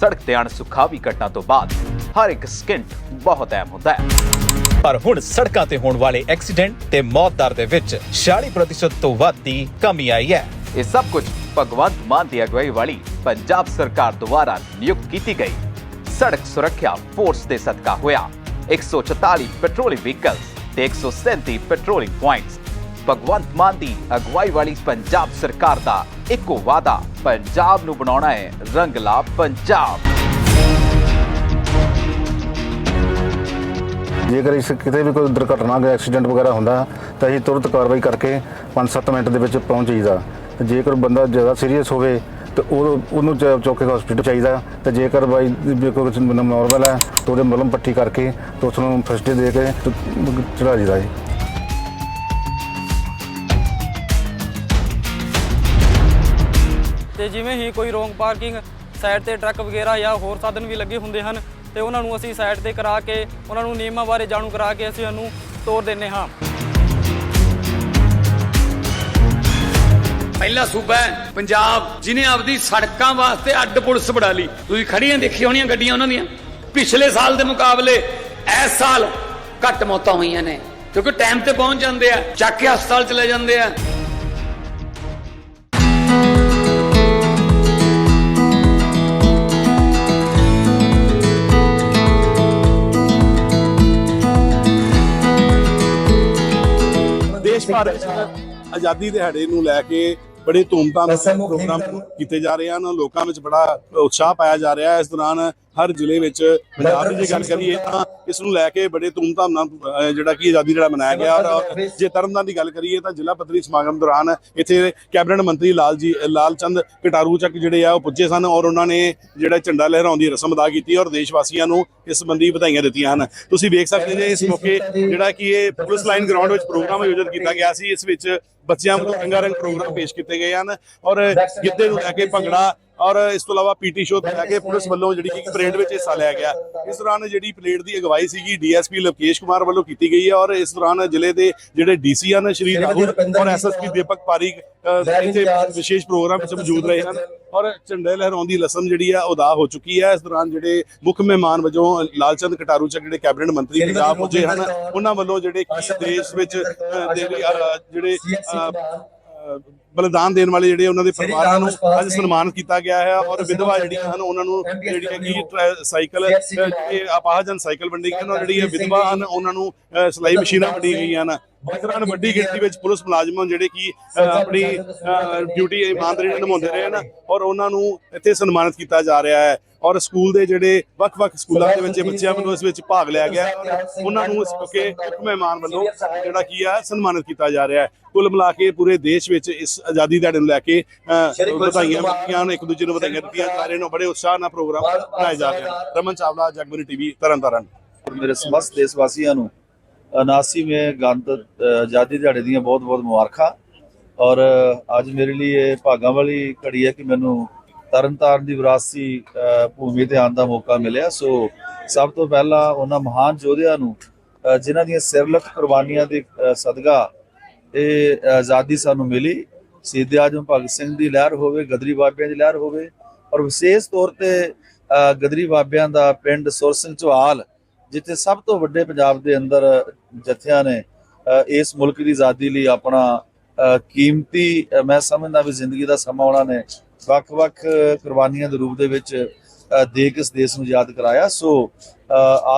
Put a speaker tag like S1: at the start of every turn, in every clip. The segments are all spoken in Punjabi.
S1: ਸੜਕ ਤੇ ਅਣਸੁਖਾਵੀ ਘਟਨਾ ਤੋਂ ਬਾਅਦ ਹਰ ਇੱਕ ਸਕਿੰਟ ਬਹੁਤ ਅਹਿਮ ਹੁੰਦਾ ਹੈ। ਪਰ ਹੁਣ ਸੜਕਾਂ ਤੇ ਹੋਣ ਵਾਲੇ ਐਕਸੀਡੈਂਟ ਤੇ ਮੌਤ ਦਰ ਦੇ ਵਿੱਚ 40% ਤੋਂ ਵੱਧ ਦੀ ਕਮੀ ਆਈ ਹੈ। ਇਹ ਸਭ ਕੁਝ ਭਗਵੰਤ ਮਾਨ ਦੀ ਅਗਵਾਈ ਵਾਲੀ ਪੰਜਾਬ ਸਰਕਾਰ ਦੁਆਰਾ ਨਿਯੁਕਤ ਕੀਤੀ ਗਈ। ਸੜਕ ਸੁਰੱਖਿਆ ਫੋਰਸ ਦੇ ਸਦਕਾ ਹੋਇਆ। 144 ਪੈਟਰੋਲਿੰਗ ਵਹੀਕਲਸ ਤੇ 137 ਪੈਟਰੋਲਿੰਗ ਪੁਆਇੰਟਸ ਭਗਵੰਤ ਮਾਨ ਦੀ ਅਗਵਾਈ ਵਾਲੀ ਪੰਜਾਬ ਸਰਕਾਰ ਦਾ ਇੱਕੋ ਵਾਅਦਾ, ਪੰਜਾਬ ਨੂੰ ਬਣਾਉਣਾ ਹੈ ਰੰਗਲਾ ਪੰਜਾਬ।
S2: ਜੇਕਰ ਇਸ ਕਿਤੇ ਵੀ ਕੋਈ ਦੁਰਘਟਨਾ ਜਾਂ ਐਕਸੀਡੈਂਟ ਵਗੈਰਾ ਹੁੰਦਾ, ਤਾਂ ਅਸੀਂ ਤੁਰੰਤ ਕਾਰਵਾਈ ਕਰਕੇ 5-7 ਮਿੰਟ ਦੇ ਵਿੱਚ ਪਹੁੰਚ ਜਾਈਦਾ। ਜੇਕਰ ਬੰਦਾ ਜ਼ਿਆਦਾ ਸੀਰੀਅਸ ਹੋਵੇ, ਤੇ ਉਹ ਉਹਨੂੰ ਚ- ਚੁੱਕ ਕੇ ਹਸਪੀਟਲ ਚਾਹੀਦਾ। ਤੇ ਜੇਕਰ ਬਾਈ ਕੋਈ ਨਾਰਮਲ ਹੈ, ਤਾਂ ਉਹਦੇ ਮਲਮ ਪੱਟੀ ਕਰਕੇ ਤੇ ਉਸ ਨੂੰ ਫਸਟ ਦੇ ਕੇ ਤੇ ਚੜਾ ਜੀਦਾ ਜੀ
S3: ਤੇ ਜਿਵੇਂ ਹੀ ਕੋਈ ਰੋਂਗ ਪਾਰਕਿੰਗ ਸਾਈਡ ਤੇ ਟਰੱਕ ਵਗੈਰਾ ਜਾਂ ਹੋਰ ਸਾਧਨ ਵੀ ਲੱਗੇ ਹੁੰਦੇ ਹਨ ਤੇ ਉਹਨਾਂ ਨੂੰ ਅਸੀਂ ਸਾਈਡ ਤੇ ਕਰਾ ਕੇ, ਉਹਨਾਂ ਨੂੰ ਨਿਯਮਾਂ ਬਾਰੇ ਜਾਣੂ ਕਰਾ ਕੇ ਅਸੀਂ ਉਹਨੂੰ ਤੋਰ ਦਿੰਨੇ ਹਾਂ।
S4: ਪਹਿਲਾ ਸੂਬਾ ਹੈ ਪੰਜਾਬ, ਜਿਨੇ ਆਪਦੀ ਸੜਕਾਂ ਵਾਸਤੇ ਅੱਡ ਪੁਲਿਸ ਬਣਾ ਲਈ। ਤੁਸੀਂ ਖੜੀਆਂ ਦੇਖੀ ਹੋਣੀਆਂ ਗੱਡੀਆਂ ਉਹਨਾਂ ਦੀਆਂ? ਪਿਛਲੇ ਸਾਲ ਦੇ ਮੁਕਾਬਲੇ ਇਸ ਸਾਲ ਘੱਟ ਮੌਤਾਂ ਹੋਈਆਂ ਨੇ, ਕਿਉਂਕਿ ਟਾਈਮ ਤੇ ਪਹੁੰਚ ਜਾਂਦੇ ਆ, ਚੱਕ ਕੇ ਹਸਪਤਾਲ ਚਲੇ ਜਾਂਦੇ ਆ।
S5: ਦੇਸ਼ ਭਰ ਵਿੱਚ ਆਜ਼ਾਦੀ ਦਿਹਾੜੇ ਨੂੰ ਲੈ ਕੇ ਬੜੇ ਧੂਮਧਾਮ ਨਾਲ ਪ੍ਰੋਗਰਾਮ ਕੀਤੇ ਜਾ ਰਹੇ ਹਨ। ਲੋਕਾਂ ਵਿੱਚ ਬੜਾ ਉਤਸ਼ਾਹ ਪਾਇਆ ਜਾ ਰਿਹਾ ਹੈ। ਇਸ ਦੌਰਾਨ ਹਰ ਜ਼ਿਲ੍ਹੇ ਵਿੱਚ ਪੰਜਾਬ ਦੀ ਜੇ ਗੱਲ ਕਰੀਏ ਤਾਂ ਇਸ ਨੂੰ ਲੈ ਕੇ ਬੜੇ ਧੂਮਧਾਮ ਨਾਲ ਜਿਹੜਾ ਕਿ ਆਜ਼ਾਦੀ ਦਿਹਾੜਾ ਮਨਾਇਆ ਗਿਆ ਔਰ ਜੇ ਤਰਨਤਾਰਨ ਦੀ ਗੱਲ ਕਰੀਏ ਤਾਂ ਜ਼ਿਲ੍ਹਾ ਪੱਧਰੀ ਸਮਾਗਮ ਦੌਰਾਨ ਇੱਥੇ ਕੈਬਨਿਟ ਮੰਤਰੀ ਲਾਲ ਜੀ ਲਾਲ ਚੰਦ ਕਟਾਰੂ ਚੱਕ ਜਿਹੜੇ ਆ ਉਹ ਪੁੱਜੇ ਸਨ ਔਰ ਉਹਨਾਂ ਨੇ ਜਿਹੜਾ ਝੰਡਾ ਲਹਿਰਾਉਣ ਦੀ ਰਸਮ ਅਦਾ ਕੀਤੀ ਔਰ ਦੇਸ਼ ਵਾਸੀਆਂ ਨੂੰ ਇਸ ਸੰਬੰਧੀ ਵਧਾਈਆਂ ਦਿੱਤੀਆਂ ਹਨ। ਤੁਸੀਂ ਵੇਖ ਸਕਦੇ ਜੇ ਇਸ ਮੌਕੇ ਜਿਹੜਾ ਕਿ ਇਹ ਪੁਲਿਸ ਲਾਈਨ ਗਰਾਊਂਡ ਵਿੱਚ ਪ੍ਰੋਗਰਾਮ ਆਯੋਜਿਤ ਕੀਤਾ ਗਿਆ ਸੀ ਇਸ ਵਿੱਚ ਬੱਚਿਆਂ ਵੱਲੋਂ ਰੰਗਾਰੰਗ ਪ੍ਰੋਗਰਾਮ ਪੇਸ਼ ਕੀਤੇ ਗਏ ਹਨ ਔਰ ਗਿੱਧੇ ਨੂੰ ਲੈ ਕੇ ਭੰਗੜਾ ਔਰ ਇਸ ਤੋਂ ਇਲਾਵਾ ਪੀਟੀ ਸ਼ੋਅ ਤੋਂ ਲੈ ਕੇ ਪੁਲਿਸ ਵੱਲੋਂ ਜਿਹੜੀ ਕਿ ਪਰੇਡ ਵਿੱਚ ਹਿੱਸਾ ਲਿਆ ਗਿਆ। ਇਸ ਦੌਰਾਨ ਜਿਹੜੀ ਪਰੇਡ ਦੀ ਅਗਵਾਈ ਸੀਗੀ ਡੀਐਸਪੀ ਲਵਕੇਸ਼ ਕੁਮਾਰ ਵੱਲੋਂ ਕੀਤੀ ਗਈ ਹੈ ਔਰ ਇਸ ਦੌਰਾਨ ਜ਼ਿਲ੍ਹੇ ਦੇ ਜਿਹੜੇ ਡੀਸੀ ਹਨ ਸ਼੍ਰੀ ਰਾਹੁਲ ਔਰ ਐਸਐਸਪੀ ਦੀਪਕ ਪਾਰੀਕ ਇੱਥੇ ਵਿਸ਼ੇਸ਼ ਪ੍ਰੋਗਰਾਮ ਵਿੱਚ ਮੌਜੂਦ ਰਹੇ ਹਨ ਔਰ ਝੰਡੇ ਲਹਿਰਾਉਣ ਦੀ ਰਸਮ ਜਿਹੜੀ ਆ ਅਦਾ ਹੋ ਚੁੱਕੀ ਹੈ। ਇਸ ਦੌਰਾਨ ਜਿਹੜੇ ਮੁੱਖ ਮਹਿਮਾਨ ਵਜੋਂ ਲਾਲਚੰਦ ਕਟਾਰੂ ਚੱਕ ਜਿਹੜੇ ਕੈਬਨਿਟ ਮੰਤਰੀ ਪੰਜਾਬ ਪੁੱਜੇ ਹਨ ਉਹਨਾਂ ਵੱਲੋਂ ਜਿਹੜੇ ਦੇਸ਼ ਵਿੱਚ ਜਿਹੜੇ ਬਲੀਦਾਨ ਦੇਣ ਵਾਲੇ ਜਿਹੜੇ ਉਹਨਾਂ ਦੇ ਪਰਿਵਾਰਾਂ ਨੂੰ ਅੱਜ ਸਨਮਾਨਿਤ ਕੀਤਾ ਗਿਆ ਹੈ ਔਰ ਵਿਧਵਾ ਜਿਹੜੀਆਂ ਹਨ ਉਹਨਾਂ ਨੂੰ ਜਿਹੜੀਆਂ ਕਿ ਟਰੈ- ਸਾਈਕਲ ਜਿਹੜੇ ਅਪਾਹਜਨ ਸਾਈਕਲ ਵੰਡੀ ਗਏ ਹਨ ਔਰ ਜਿਹੜੀਆਂ ਵਿਧਵਾ ਹਨ ਉਹਨਾਂ ਨੂੰ ਸਿਲਾਈ ਮਸ਼ੀਨਾਂ ਵੰਡੀਆਂ ਗਈਆਂ ਹਨ। ਇਸ ਦੌਰਾਨ ਵੱਡੀ ਗਿਣਤੀ ਵਿੱਚ ਪੁਲਿਸ ਮੁਲਾਜ਼ਮ ਜਿਹੜੇ ਕਿ ਆਪਣੀ ਡਿਊਟੀ ਇਮਾਨਦਾਰੀ ਨਾਲ ਨਿਭਾਉਂਦੇ ਰਹੇ ਹਨ ਔਰ ਉਹਨਾਂ ਨੂੰ ਇੱਥੇ ਸਨਮਾਨਿਤ ਕੀਤਾ ਜਾ ਰਿਹਾ ਹੈ ਔਰ ਸਕੂਲ ਦੇ ਜਿਹੜੇ ਵੱਖ-ਵੱਖ ਸਕੂਲਾਂ ਦੇ ਵਿੱਚ ਬੱਚਿਆਂ ਵੱਲੋਂ ਇਸ ਵਿੱਚ ਭਾਗ ਲਿਆ ਗਿਆ। ਉਹਨਾਂ ਨੂੰ ਇਸ ਮੌਕੇ ਮੁੱਖ ਮਹਿਮਾਨ ਵੱਲੋਂ ਜਿਹੜਾ ਕੀ ਆ ਸਨਮਾਨਿਤ ਕੀਤਾ ਜਾ ਰਿਹਾ ਹੈ। ਕੁੱਲ ਮਿਲਾ ਕੇ ਪੂਰੇ ਦੇਸ਼ ਵਿੱਚ ਇਸ ਆਜ਼ਾਦੀ ਦਿਹਾੜੇ ਨੂੰ ਲੈ ਕੇ ਵਧਾਈਆਂ ਦਿੱਤੀਆਂ ਹਨ ਇੱਕ ਦੂਜੇ ਨੂੰ ਵਧਾਈਆਂ ਦਿੱਤੀਆਂ। ਜਾ ਰਹੇ ਨੇ ਬੜੇ ਉਤਸ਼ਾਹ ਨਾਲ ਪ੍ਰੋਗਰਾਮ ਬਣਾਏ ਜਾ ਰਹੇ ਹਨ। ਰਮਨ ਚਾਵਲਾ ਜਗਬਰੀ ਟੀਵੀ ਤਰਨਤਾਰਨ।
S6: ਮੇਰੇ ਸਮਸਤ ਦੇਸ਼ ਵਾਸੀਆਂ ਨੂੰ 79ਵੇਂ ਗਣਤ ਆਜ਼ਾਦੀ ਦਿਹਾੜੇ ਦੀਆਂ ਬਹੁਤ-ਬਹੁਤ ਮੁਬਾਰਕਾਂ। ਔਰ ਅੱਜ ਮੇਰੇ ਲਈ ਇਹ ਭਾਗਾਂ ਵਾਲੀ ਘੜੀ ਹੈ ਕਿ ਮੈਨੂੰ ਤਰਨਤਾਰਨ ਦੀ ਵਿਰਾਸਤੀ ਭੂਮੀ ਤੇ ਆਉਣ ਦਾ ਮੌਕਾ ਮਿਲਿਆ। ਸੋ ਸਭ ਤੋਂ ਪਹਿਲਾਂ ਉਹਨਾਂ ਮਹਾਨ ਯੋਧਿਆਂ ਨੂੰ ਅ, ਜਿਨ੍ਹਾਂ ਦੀਆਂ ਸਿਰਲਖ ਕੁਰਬਾਨੀਆਂ ਦੇ ਅ, ਸਦਕਾ ਇਹ ਆਜ਼ਾਦੀ ਸਾਨੂੰ ਮਿਲੀ। ਸ਼ਹੀਦ ਆਜਮ ਭਗਤ ਸਿੰਘ ਦੀ ਲਹਿਰ ਹੋਵੇ ਗਦਰੀ ਬਾਬਿਆਂ ਦੀ ਲਹਿਰ ਹੋਵੇ। ਔਰ ਵਿਸ਼ੇਸ਼ ਤੌਰ ਤੇ ਗਦਰੀ ਬਾਬਿਆਂ ਦਾ ਪਿੰਡ ਸੁਰ ਸਿੰਘ ਜਿੱਥੇ ਸਭ ਤੋਂ ਵੱਡੇ ਪੰਜਾਬ ਦੇ ਅੰਦਰ ਜਥਿਆਂ ਨੇ ਇਸ ਮੁਲਕ ਦੀ ਆਜ਼ਾਦੀ ਲਈ ਆਪਣਾ ਕੀਮਤੀ ਮੈਂ ਸਮਝਦਾ ਵੀ ਜ਼ਿੰਦਗੀ ਦਾ ਸਮਾਂ ਉਹਨਾਂ ਨੇ ਵੱਖ-ਵੱਖ ਕੁਰਬਾਨੀਆਂ ਦੇ ਰੂਪ ਦੇ ਵਿੱਚ ਦੇ ਕੇ ਇਸ ਦੇਸ਼ ਨੂੰ ਯਾਦ ਕਰਾਇਆ। ਸੋ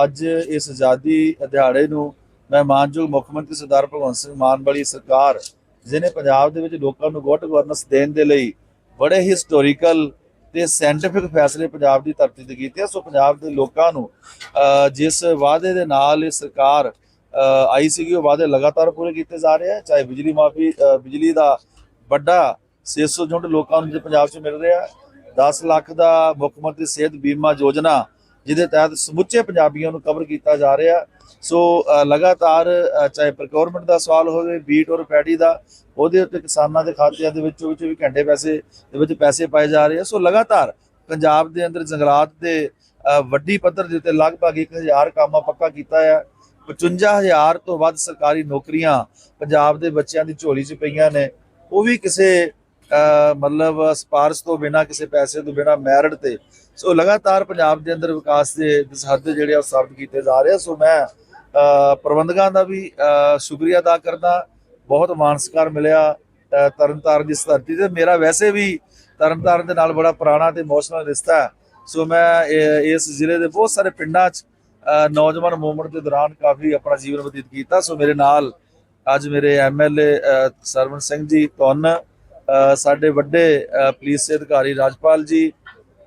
S6: ਅੱਜ ਇਸ ਆਜ਼ਾਦੀ ਦਿਹਾੜੇ ਨੂੰ ਮੈਂ ਮਾਨਯੋਗ ਮੁੱਖ ਮੰਤਰੀ ਸਰਦਾਰ ਭਗਵੰਤ ਸਿੰਘ ਮਾਨ ਵਾਲੀ ਸਰਕਾਰ, ਜਿਹਨੇ ਪੰਜਾਬ ਦੇ ਵਿੱਚ ਲੋਕਾਂ ਨੂੰ ਗੁੱਡ ਗਵਰਨੈਂਸ ਦੇਣ ਦੇ ਲਈ ਬੜੇ ਹਿਸਟੋਰੀਕਲ ਤੇ ਸਾਇੰਟੀਫਿਕ ਫੈਸਲੇ ਪੰਜਾਬ ਦੀ ਧਰਤੀ ਤੇ ਕੀਤੇ ਸੋ ਪੰਜਾਬ ਦੇ ਲੋਕਾਂ ਨੂੰ ਅ, ਜਿਸ ਵਾਅਦੇ ਦੇ ਨਾਲ ਇਹ ਸਰਕਾਰ ਅ, ਆਈ ਸੀਗੀ ਉਹ ਵਾਅਦੇ ਲਗਾਤਾਰ ਪੂਰੇ ਕੀਤੇ ਜਾ ਰਹੇ ਆ। ਚਾਹੇ ਬਿਜਲੀ ਮਾਫੀ ਬਿਜਲੀ ਦਾ ਵੱਡਾ 600 ਯੂਨਿਟ ਲੋਕਾਂ ਨੂੰ ਪੰਜਾਬ 'ਚ ਮਿਲ ਰਿਹਾ 10 ਲੱਖ ਦਾ ਮੁੱਖ ਮੰਤਰੀ ਸਿਹਤ ਬੀਮਾ ਯੋਜਨਾ ਜਿਹਦੇ ਤਹਿਤ ਸਮੁੱਚੇ ਪੰਜਾਬੀਆਂ ਨੂੰ ਕਵਰ ਕੀਤਾ ਜਾ ਰਿਹਾ। ਸੋ ਲਗਾਤਾਰ ਚਾਹੇ ਪ੍ਰੋਕਿਉਰਮੈਂਟ ਦਾ ਸਵਾਲ ਹੋਵੇ, ਬੀਟ ਔਰ ਪੈਡੀ ਦਾ, ਉਹਦੇ ਉੱਤੇ ਕਿਸਾਨਾਂ ਦੇ ਖਾਤਿਆਂ ਦੇ ਵਿੱਚ 24 ਘੰਟੇ ਪੈਸੇ, ਦੇ ਵਿੱਚ ਪੈਸੇ ਪਾਏ ਜਾ ਰਹੇ ਆ। ਸੋ, ਲਗਾਤਾਰ ਪੰਜਾਬ ਦੇ ਅੰਦਰ ਜੰਗਲਾਤ ਦੇ ਵੱਡੀ ਪੱਧਰ ਦੇ ਉੱਤੇ ਲਗਭਗ 1000 ਕੰਮ ਪੱਕਾ ਕੀਤਾ ਹੈ 55000 ਤੋਂ ਵੱਧ ਸਰਕਾਰੀ ਨੌਕਰੀਆਂ ਪੰਜਾਬ ਦੇ ਬੱਚਿਆਂ ਦੀ ਝੋਲੀ 'ਚ ਪਈਆਂ ਨੇ। ਉਹ ਵੀ ਕਿਸੇ ਮਤਲਬ ਸਪਾਰਸ਼ ਤੋਂ ਬਿਨਾ, ਕਿਸੇ ਪੈਸੇ ਤੋਂ ਬਿਨਾ ਮੈਰਿਟ ਤੇ। ਸੋ ਲਗਾਤਾਰ ਪੰਜਾਬ ਦੇ ਅੰਦਰ ਵਿਕਾਸ ਦੇ ਦਸਹੱਦ ਜਿਹੜੇ ਆ ਉਹ ਸਾਬਤ ਕੀਤੇ ਜਾ ਰਹੇ ਸੋ ਮੈਂ ਪ੍ਰਬੰਧਕਾਂ ਦਾ ਵੀ ਸ਼ੁਕਰੀਆ ਅਦਾ ਕਰਦਾ। ਬਹੁਤ ਮਾਣ ਮਿਲਿਆ ਤਰਨਤਾਰਨ ਦੀ ਧਰਤੀ ਤੇ। ਮੇਰਾ ਵੈਸੇ ਵੀ ਤਰਨਤਾਰਨ ਦੇ ਨਾਲ ਬੜਾ ਪੁਰਾਣਾ ਤੇ ਇਮੋਸ਼ਨਲ ਰਿਸ਼ਤਾ ਹੈ। ਸੋ ਮੈਂ ਇਸ ਜ਼ਿਲ੍ਹੇ ਦੇ ਬਹੁਤ ਸਾਰੇ ਪਿੰਡਾਂ 'ਚ ਨੌਜਵਾਨ ਮੂਵਮੈਂਟ ਦੇ ਦੌਰਾਨ ਕਾਫੀ ਆਪਣਾ ਜੀਵਨ ਬਤੀਤ ਕੀਤਾ। ਸੋ ਮੇਰੇ ਨਾਲ ਅੱਜ ਮੇਰੇ ਐਮਐਲਏ ਸਰਵਨ ਸਿੰਘ ਜੀ ਤੁੰਨ ਸਾਡੇ ਵੱਡੇ ਅਹ ਪੁਲਿਸ ਦੇ ਅਧਿਕਾਰੀ ਰਾਜਪਾਲ ਜੀ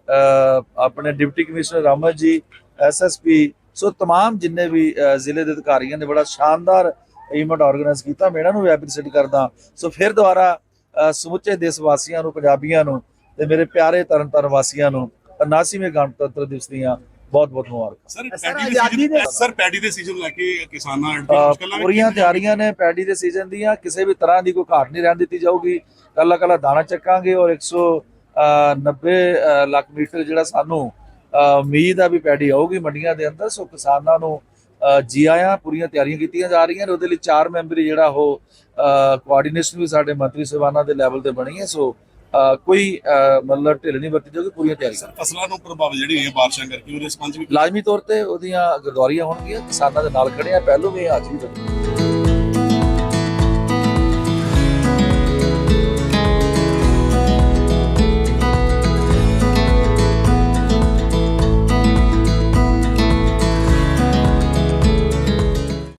S6: ਅਹ ਆਪਣੇ ਡਿਪਟੀ ਕਮਿਸ਼ਨਰ ਰਾਮਤ ਜੀ ਐਸਐਸਪੀ ਸੋ तमाम ਜਿੰਨੇ ਵੀ ਅਹ ਜ਼ਿਲ੍ਹੇ ਦੇ ਅਧਿਕਾਰੀਆਂ ਨੇ ਬੜਾ ਸ਼ਾਨਦਾਰ ਇਵੈਂਟ ਆਰਗੇਨਾਈਜ਼ ਕੀਤਾ ਮੈਂ ਇਹਨਾਂ ਨੂੰ ਵੀ ਐਪਰੀਸ਼ੀਏਟ ਕਰਦਾ ਸੋ ਫਿਰ ਦੁਬਾਰਾ ਅਹ ਸਮੁੱਚੇ ਦੇਸ਼ ਵਾਸੀਆਂ ਨੂੰ ਪੰਜਾਬੀਆਂ ਨੂੰ ਤੇ ਮੇਰੇ ਪਿਆਰੇ ਤਰਨਤਾਰਨ ਵਾਸੀਆਂ ਨੂੰ 79ਵੇਂ ਗਣਤੰਤਰ ਦਿਵਸ ਦੀਆਂ ਬਹੁਤ ਬਹੁਤ ਮੁਬਾਰਕਾਂ।
S5: ਸਰ ਪੈਡੀ ਦੇ ਸੀਜ਼ਨ ਸਰ ਪੈਡੀ ਦੇ ਸੀਜ਼ਨ ਲੈ ਕੇ ਕਿਸਾਨਾਂ ਮੁਸ਼ਕਲਾਂ
S6: ਪੂਰੀਆਂ ਤਿਆਰੀਆਂ ਨੇ ਪੈਡੀ ਦੇ ਸੀਜ਼ਨ ਦੀਆਂ। ਕਿਸੇ ਵੀ ਤਰ੍ਹਾਂ ਦੀ ਕੋਈ ਘਾਟ ਨਹੀਂ ਰਹਿਣ ਦਿੱਤੀ ਜਾਊਗੀ। ਕੱਲਾ ਕੱਲਾ ਦਾਣਾ ਚੱਕਾਂਗੇ ਔਰ 190 ਅਹ ਲੱਖ ਮੀਟਰ ਜਿਹੜਾ ਸਾਨੂੰ ਉਮੀਦ ਆ ਵੀ ਪੈਡੀ ਆਊਗੀ ਮੰਡੀਆਂ ਦੇ ਅੰਦਰ। ਸੋ ਕਿਸਾਨਾਂ ਨੂੰ ਜੀ ਆਇਆਂ ਪੂਰੀਆਂ ਤਿਆਰੀਆਂ ਕੀਤੀਆਂ ਜਾ ਰਹੀਆਂ ਨੇ। ਉਹਦੇ ਲਈ ਚਾਰ ਮੈਂਬਰੀ ਜਿਹੜਾ ਉਹ ਕੋਆਰਡੀਨੇਸ਼ਨ ਵੀ ਸਾਡੇ ਮੰਤਰੀ ਸਭਾਨਾਂ ਦੇ ਲੈਵਲ ਤੇ ਬਣੀ ਹੈ। ਸੋ ਕੋਈ ਮਤਲਬ ਢਿੱਲ ਨਹੀਂ ਵਰਤੀ ਜਾਊਗੀ ਪੂਰੀਆਂ ਤਿਆਰੀਆਂ
S5: ਫਸਲਾਂ ਨੂੰ ਪ੍ਰਭਾਵ ਜਿਹੜੀ ਹੋਈ ਹੈ ਬਾਰਿਸ਼ਾਂ ਕਰਕੇ ਉਹਦੇ ਸੰਬੰਧ ਵਿੱਚ
S6: ਲਾਜ਼ਮੀ ਤੌਰ ਤੇ ਉਹਦੀਆਂ ਗਰਦੌਰੀਆਂ ਹੋਣਗੀਆਂ ਕਿਸਾਨਾਂ ਦੇ ਨਾਲ ਖੜੇ ਆ ਪਹਿਲੋਂ ਵੀ ਅੱਜ ਵੀ